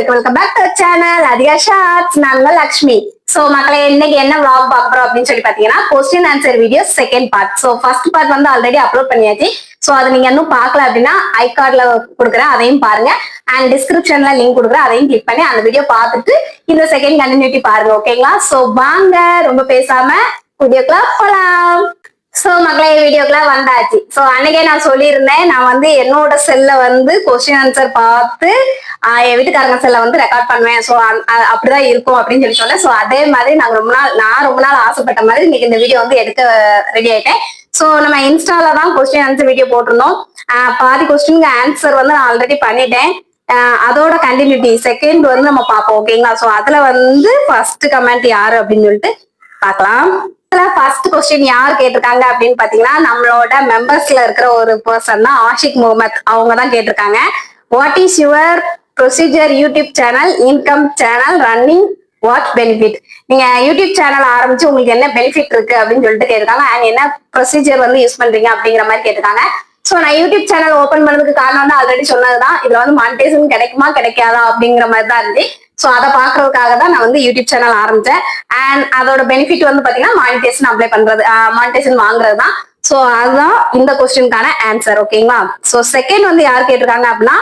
Welcome welcome back to channel Adhika shorts நாங்கள் Lakshmi. So மக்களே இன்னைக்கு என்ன vlog பாக்குறோம் அப்படின்னு சொல்லி பாத்தீங்கன்னா question answer video second part so first part வந்து ஆல்ரெடி அப்லோட் பண்ணியாச்சு. சோ அதை நீங்க இன்னும் பாக்கல அப்படின்னா ஐ கார்ட்ல கொடுக்குறேன் அதையும் பாருங்க. அண்ட் டிஸ்கிரிப்ஷன்ல லிங்க் கொடுக்குறேன் அதையும் கிளிக் பண்ணி அந்த வீடியோ பார்த்துட்டு இந்த செகண்ட் கண்டினியூட்டி பாருங்க ஓகேங்களா சோ வாங்க ரொம்ப பேசாம வீடியோக்குள்ள போலாம். சோ மக்களே வீடியோக்குலாம் வந்தாச்சு. சோ அன்னைக்கே நான் சொல்லியிருந்தேன் நான் வந்து என்னோட செல்ல வந்து கொஸ்டின் ஆன்சர் பார்த்து என் வீட்டுக்காரங்க செல்ல வந்து ரெக்கார்ட் பண்ணுவேன். சோ அப்படிதான் இருக்கும் அப்படின்னு சொல்லி சொன்னேன். சோ அதே மாதிரி நாங்க ரொம்ப நாள் நான் ரொம்ப நாள் ஆசைப்பட்ட மாதிரி இன்னைக்கு இந்த வீடியோ வந்து எடுக்க ரெடி ஆயிட்டேன். சோ நம்ம இன்ஸ்டால தான் கொஸ்டின் ஆன்சர் வீடியோ போட்டிருந்தோம். பாதி கொஸ்டினுக்கு ஆன்சர் வந்து நான் ஆல்ரெடி பண்ணிட்டேன். அதோட கண்டினியூட்டி செகண்ட் வந்து நம்ம பார்ப்போம் ஓகேங்களா ஸோ அதுல வந்து ஃபர்ஸ்ட் கமெண்ட் யாரு அப்படின்னு சொல்லிட்டு பார்க்கலாம். ஃபர்ஸ்ட் கொஸ்டின் யார் கேட்டிருக்காங்க அப்படின்னு பாத்தீங்கன்னா நம்மளோட மெம்பர்ஸ்ல இருக்கிற ஒரு பர்சன் தான் ஆஷிக் முகமத். அவங்க தான் கேட்டிருக்காங்க. What is your procedure YouTube channel income channel running what benefit நீங்க யூடியூப் சேனல் ஆரம்பிச்சு உங்களுக்கு என்ன பெனிஃபிட் இருக்கு அப்படின்னு சொல்லிட்டு கேட்டிருக்காங்க. அண்ட் என்ன ப்ரொசீஜர் வந்து யூஸ் பண்றீங்க அப்படிங்கிற மாதிரி கேட்டிருக்காங்க. சோ நான் யூடியூப் சேனல் ஓபன் பண்ணதுக்கு காரணம் வந்து ஆல்ரெடி சொன்னதுதான். இதுல வந்து மானிட்டேஷன் கிடைக்குமா கிடைக்காதா அப்படிங்கிற மாதிரி தான் இருந்துச்சு. சோ அதை பாக்குறதுக்காக தான் நான் வந்து யூடியூப் சேனல் ஆரம்பிச்சேன். அண்ட் அதோட பெனிஃபிட் வந்து பாத்தீங்கன்னா மானிட்டேஷன் அப்ளை பண்றது மானிட்டேஷன் வாங்குறது தான் சோ அதுதான் இந்த கொஸ்டினுக்கான ஆன்சர் ஓகேங்களா சோ செகண்ட் வந்து யார் கேட்டிருக்காங்க அப்படின்னா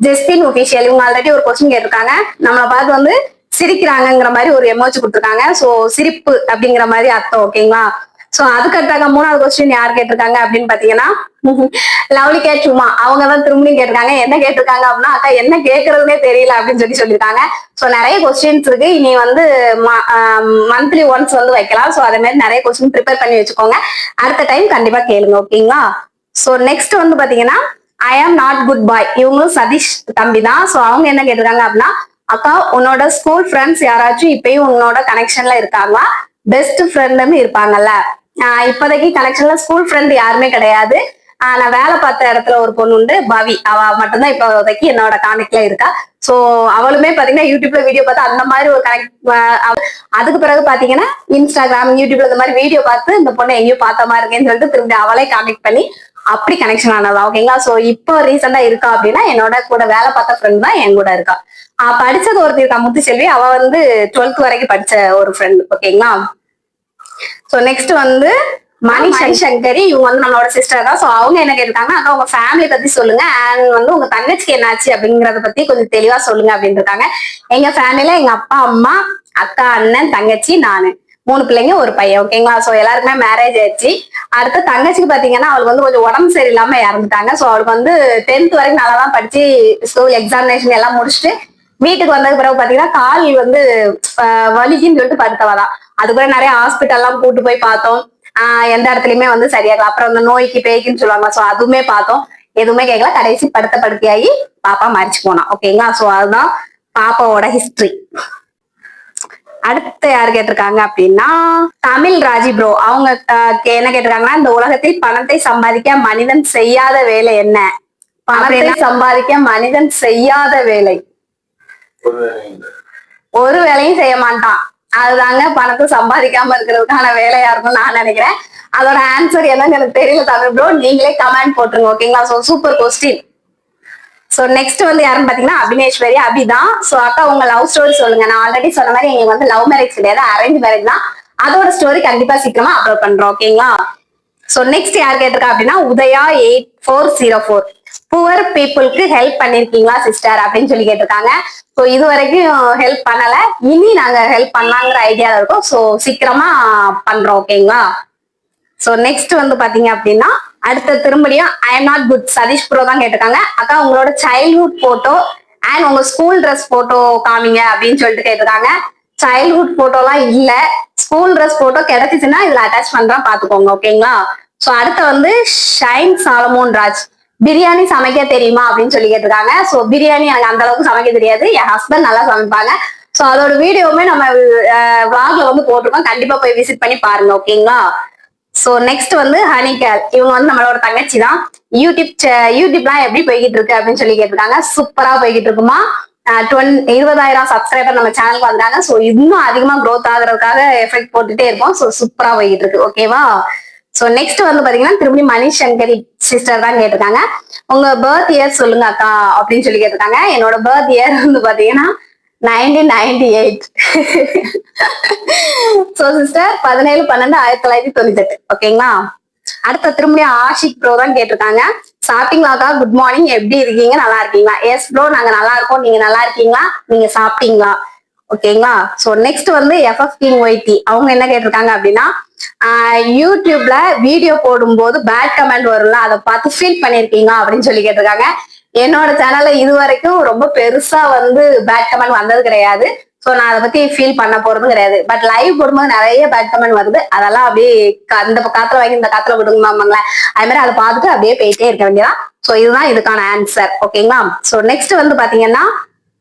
ஜெஸ்டின் ஒபிஷியல் இவங்க ஆல்ரெடி ஒரு கொஸ்டின் கேட்டிருக்காங்க. நம்மளை பார்த்து வந்து சிரிக்கிறாங்கங்கிற மாதிரி ஒரு எமோஜி கொடுத்துருக்காங்க. சோ சிரிப்பு அப்படிங்கிற மாதிரி அர்த்தம் ஓகேங்களா சோ அதுக்கு அடுத்தாங்க மூணாவது கொஸ்டின் யார் கேட்டிருக்காங்க அப்படின்னு பாத்தீங்கன்னா லவ்லி கேட் சும்மா. அவங்க தான் திரும்பியும் கேட்டிருக்காங்க. என்ன கேட்டிருக்காங்க அப்படின்னா அக்கா என்ன கேட்கறதுனே தெரியல அப்படின்னு சொல்லி சொல்லியிருக்காங்க. சோ நிறைய கொஸ்டின்ஸ் இருக்கு. இனி வந்து மந்த்லி ஒன்ஸ் வந்து வைக்கலாம். சோ அதே மாதிரி நிறைய கொஸ்டின் ப்ரிப்பேர் பண்ணி வச்சுக்கோங்க. அடுத்த டைம் கண்டிப்பா கேளுங்க ஓகேங்களா சோ நெக்ஸ்ட் வந்து பாத்தீங்கன்னா ஐ ஆம் நாட் குட் பாய் இவங்களும் சதீஷ் தம்பி தான். சோ அவங்க என்ன கேட்டிருக்காங்க அப்படின்னா அக்கா உன்னோட ஸ்கூல் ஃப்ரெண்ட்ஸ் யாராச்சும் இப்பயும் உன்னோட கனெக்ஷன்ல இருக்காங்களா? பெஸ்ட் ஃப்ரெண்டுன்னு இருப்பாங்கல்ல. இப்போதைக்கு கனெக்ஷன்ல ஸ்கூல் ஃப்ரெண்ட் யாருமே கிடையாது. ஆஹ் நான் வேலை பார்த்த இடத்துல ஒரு பொண்ணு உண்டு பவி. அவ மட்டும்தான் இப்போதைக்கு என்னோட கான்டெக்ட்ல இருக்கா. சோ அவளுமே பாத்தீங்கன்னா யூடியூப்ல வீடியோ பார்த்து அந்த மாதிரி ஒரு கனெக்ட் அதுக்கு பிறகு பாத்தீங்கன்னா இன்ஸ்டாகிராம் யூடியூப்ல இந்த மாதிரி வீடியோ பார்த்து இந்த பொண்ணை எங்கேயும் பார்த்த மாதிரி இருக்கேன்னு சொல்லிட்டு திரும்பி அவளே கான்டெக்ட் பண்ணி அப்படி கனெக்ஷன் ஆனதா ஓகேங்களா சோ இப்போ ரீசெண்டா இருக்கா அப்படின்னா என்னோட கூட வேலை பார்த்த ஃப்ரெண்ட் தான் என் கூட இருக்கா. படிச்சது ஒருத்தர் இருக்கா முத்துச்செல்வி. அவ வந்து டுவெல்த் வரைக்கும் படிச்ச ஒரு ஃப்ரெண்ட் ஓகேங்களா சோ நெக்ஸ்ட் வந்து மணி சங்கரி. இவங்க வந்து நம்மளோட சிஸ்டர் தான். சோ அவங்க என்ன கேட்டிருக்காங்க அக்கா உங்க ஃபேமிலி பத்தி சொல்லுங்க. அண்ட் வந்து உங்க தங்கச்சிக்கு என்னாச்சு அப்படிங்கறத பத்தி கொஞ்சம் தெளிவா சொல்லுங்க அப்படின்னு இருக்காங்க. எங்க ஃபேமிலில எங்க அப்பா அம்மா அக்கா அண்ணன் தங்கச்சி நானு. மூணு பிள்ளைங்க ஒரு பையன். ஓகேங்களா சோ எல்லாருக்குமே மேரேஜ் ஆயிடுச்சு. அடுத்து தங்கச்சிக்கு பாத்தீங்கன்னா அவளுக்கு வந்து கொஞ்சம் உடம்பு சரியில்லாம இறந்துட்டாங்க. சோ அவளுக்கு வந்து டென்த் வரைக்கும் நல்லா தான் படிச்சு ஸ்கூல் எக்ஸாமினேஷன் எல்லாம் முடிச்சுட்டு வீட்டுக்கு வந்ததுக்கு பிறகு பாத்தீங்கன்னா கால் வந்து வலிக்குன்னு சொல்லிட்டு படுத்தவதான். அதுக்கப்புறம் நிறைய ஹாஸ்பிட்டல் எல்லாம் கூட்டு போய் பார்த்தோம். ஆஹ் எந்த இடத்துலயுமே வந்து சரியாகல. அப்புறம் இந்த நோய்க்கு பேய்க்குன்னு சொல்லுவாங்க. சோ அதுவுமே பார்த்தோம். எதுவுமே கேட்கல. கடைசி படுத்த படுக்கையாகி பாப்பா மறிச்சு போனான் ஓகேங்களா? சோ அதுதான் பாப்பாவோட ஹிஸ்டரி அடுத்து யார் கேட்டிருக்காங்க அப்படின்னா தமிழ் ராஜி ப்ரோ அவங்க என்ன கேட்டிருக்காங்கன்னா இந்த உலகத்தில் பணத்தை சம்பாதிக்க மனிதன் செய்யாத வேலை என்ன? பணத்தை சம்பாதிக்க மனிதன் செய்யாத வேலை. ஒரு வேலையும் செய்ய மாட்டான். அதுதாங்க பணத்தை சம்பாதிக்காம இருக்கிறதுக்கான வேலையா இருக்கும் நான் நினைக்கிறேன். அதோட ஆன்சர் என்னன்னு எனக்கு தெரியல தமிழ் ப்ரோ நீங்களே கமெண்ட் போட்டுருங்க ஓகேங்களா so super question so next வந்து யாருன்னு பாத்தீங்கன்னா அபினேஸ்வரி அபிதான் சோ அக்கா உங்க லவ் ஸ்டோரி சொல்லுங்க. நான் ஆல்ரெடி சொன்ன மாதிரி எங்களுக்கு வந்து லவ் மேரேஜ் கிடையாது அரேஞ்ச் மேரேஜ் தான். அதோட ஸ்டோரி கண்டிப்பா சீக்கிரமா அப்லோட் பண்றோம் ஓகேங்களா சோ நெக்ஸ்ட் யார் கேட்டிருக்கா அப்படின்னா Udaya eight four zero four poor பீப்புளுக்கு ஹெல்ப் பண்ணிருக்கீங்களா சிஸ்டர் அப்படின்னு சொல்லி கேட்டிருக்காங்க. ஸோ இது வரைக்கும் ஹெல்ப் பண்ணல. இனி நாங்க ஹெல்ப் பண்ணலாங்கிற ஐடியால இருக்கோம். ஸோ சீக்கிரமா பண்றோம் ஓகேங்களா சோ நெக்ஸ்ட் வந்து பாத்தீங்க அப்படின்னா அடுத்த திரும்படியும் I am not good Sathish bro தான் கேட்டிருக்காங்க. அக்கா உங்களோட சைல்ட்ஹுட் போட்டோ அண்ட் உங்க ஸ்கூல் ட்ரெஸ் போட்டோ காமிங்க அப்படின்னு சொல்லிட்டு கேட்டிருக்காங்க. சைல்ட்ஹுட் போட்டோலாம் இல்ல. ஸ்கூல் ட்ரெஸ் போட்டோ கிடைச்சிச்சுன்னா இதுல அட்டாச் பண்றா பாத்துக்கோங்க ஓகேங்களா சோ அடுத்து வந்து ஷைன் சாலமோன் ராஜ் பிரியாணி சமைக்க தெரியுமா அப்படின்னு சொல்லி கேட்டிருக்காங்க. சோ பிரியாணி எனக்கு அந்த அளவுக்கு சமைக்க தெரியாது. என் ஹஸ்பண்ட் நல்லா சமைப்பாங்க. சோ அதோட வீடியோவுமே நம்ம vlogல வந்து போட்டிருக்கோம். கண்டிப்பா போய் விசிட் பண்ணி பாருங்க ஓகேங்களா சோ நெக்ஸ்ட் வந்து ஹனிகேல் இவங்க வந்து நம்மளோட தங்கச்சி தான். யூடியூப் யூடியூப்லாம் எப்படி போய்கிட்டு இருக்கு அப்படின்னு சொல்லி கேட்டிருக்காங்க. சூப்பரா போய்கிட்டு இருக்குமா? டுவென் இருபதாயிரம் சப்ஸ்கிரைபர் நம்ம சேனலுக்கு வந்தாங்க சோ இன்னும் அதிகமா க்ரோத் ஆகுறதுக்காக எஃபெக்ட் போட்டுட்டே இருப்போம். சோ சூப்பரா போய்கிட்டு இருக்கு ஓகேவா சோ நெக்ஸ்ட் வந்து பாத்தீங்கன்னா திரும்பி மணி சங்கரி சிஸ்டர் தான் கேட்டிருக்காங்க. உங்க பர்த் இயர் சொல்லுங்க அக்கா அப்படின்னு சொல்லி கேட்டிருக்காங்க. என்னோட பர்த் இயர் வந்து பாத்தீங்கன்னா nineteen ninety eight so sister பதினேழு பன்னெண்டு ஆயிரத்தி தொள்ளாயிரத்தி தொண்ணூத்தி எட்டு ஓகேங்களா அடுத்த திரும்பி ஆஷிக் ப்ரோ தான் கேட்டிருக்காங்க. சாப்பிட்டீங்களாக்கா குட் மார்னிங் எப்படி இருக்கீங்க? நல்லா இருக்கீங்களா? எஸ் ப்ரோ நாங்க நல்லா இருக்கோம். நீங்க நல்லா இருக்கீங்களா? நீங்க சாப்பிட்டீங்களா? ஓகேங்களா சோ நெக்ஸ்ட் வந்து எஃப்எஃப் கிங் ஒய்டி அவங்க என்ன கேட்டிருக்காங்க அப்படின்னா ஆஹ் யூடியூப்ல வீடியோ போடும்போது பேட் கமெண்ட் வரும்ல அதை பார்த்து ஃபீல் பண்ணிருக்கீங்க அப்படின்னு சொல்லி கேட்டிருக்காங்க. என்னோட சேனல்ல இது வரைக்கும் ரொம்ப பெருசா வந்து பேட் கமெண்ட் வந்தது கிடையாது. சோ நான் அதை பத்தி ஃபீல் பண்ண போறதும் கிடையாது. பட் லைவ் போடும்போது நிறைய பேட் கமெண்ட் வருது. அதெல்லாம் அப்படியே அந்த இந்த காத்துல வாங்கி இந்த காத்துல விடுங்கம்மாங்களேன் அது மாதிரி அதை பார்த்துட்டு அப்படியே போயிட்டே இருக்க வேண்டியதான் சோ இதுதான் இதுக்கான ஆன்சர் ஓகேங்களா சோ நெக்ஸ்ட் வந்து பாத்தீங்கன்னா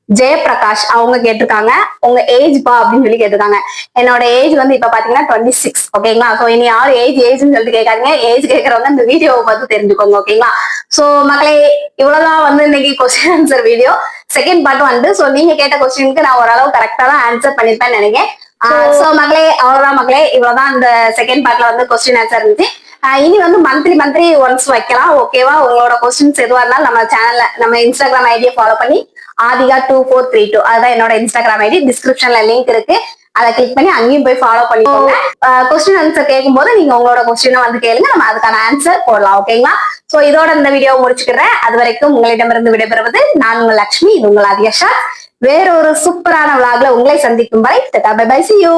ஜெயபிரகாஷ் அவங்க கேட்டிருக்காங்க. உங்க ஏஜ் பா அப்படின்னு சொல்லி கேட்டிருக்காங்க. என்னோட ஏஜ் வந்து இப்ப பாத்தீங்கன்னா டுவெண்ட்டி சிக்ஸ் ஓகேங்களா சோ இனி யாரும் ஏஜ் ஏஜ்னு சொல்லிட்டு கேட்காதீங்க. ஏஜ் கேட்கறவங்க இந்த வீடியோவை பார்த்து தெரிஞ்சுக்கோங்க ஓகேங்களா சோ மக்களே இவ்வளவுதான் வந்து இன்னைக்கு question answer video second part வந்து சோ நீங்க கேட்ட கொஸ்டினுக்கு நான் ஓரளவு கரெக்டா தான் ஆன்சர் பண்ணிருப்பேன்னு நினைக்கிறேன். சோ மக்களே அவ்வளவுதான் மக்களே. இவ்வளவுதான் இந்த செகண்ட் பார்ட்ல வந்து கொஸ்டின் ஆன்சர் இருந்துச்சு. இனி வந்து மந்த்லி மந்த்லி ஒன்ஸ் வைக்கலாம் ஓகேவா உங்களோட கொஸ்டின்ஸ் எதுவா இருந்தாலும் நம்ம சேனல்ல நம்ம இன்ஸ்டாகிராம் ஐடியை ஃபாலோ பண்ணி Adhika two four three two அதுதான் என்னோட இன்ஸ்டாகிராம் ஐடி டிஸ்கிரிப்ஷன்ல லிங்க் இருக்கு. அதை கிளிக் பண்ணி அங்கேயும் போய் ஃபாலோ பண்ணிக்கோங்க. கொஸ்டின் ஆன்சர் கேட்கும்போது நீங்க உங்களோட கொஸ்டினை வந்து கேளுங்க. நம்ம அதுக்கான ஆன்சர் போடலாம் ஓகேங்களா சோ இதோட இந்த வீடியோ முடிச்சுக்கிறேன். அது வரைக்கும் உங்களிடமிருந்து விடைபெறுவது நான் உங்கள் லக்ஷ்மி இது உங்கள் வேற ஒரு சூப்பரான விளாக்ல உங்களை சந்திக்கும் வரை பை பை சி யூ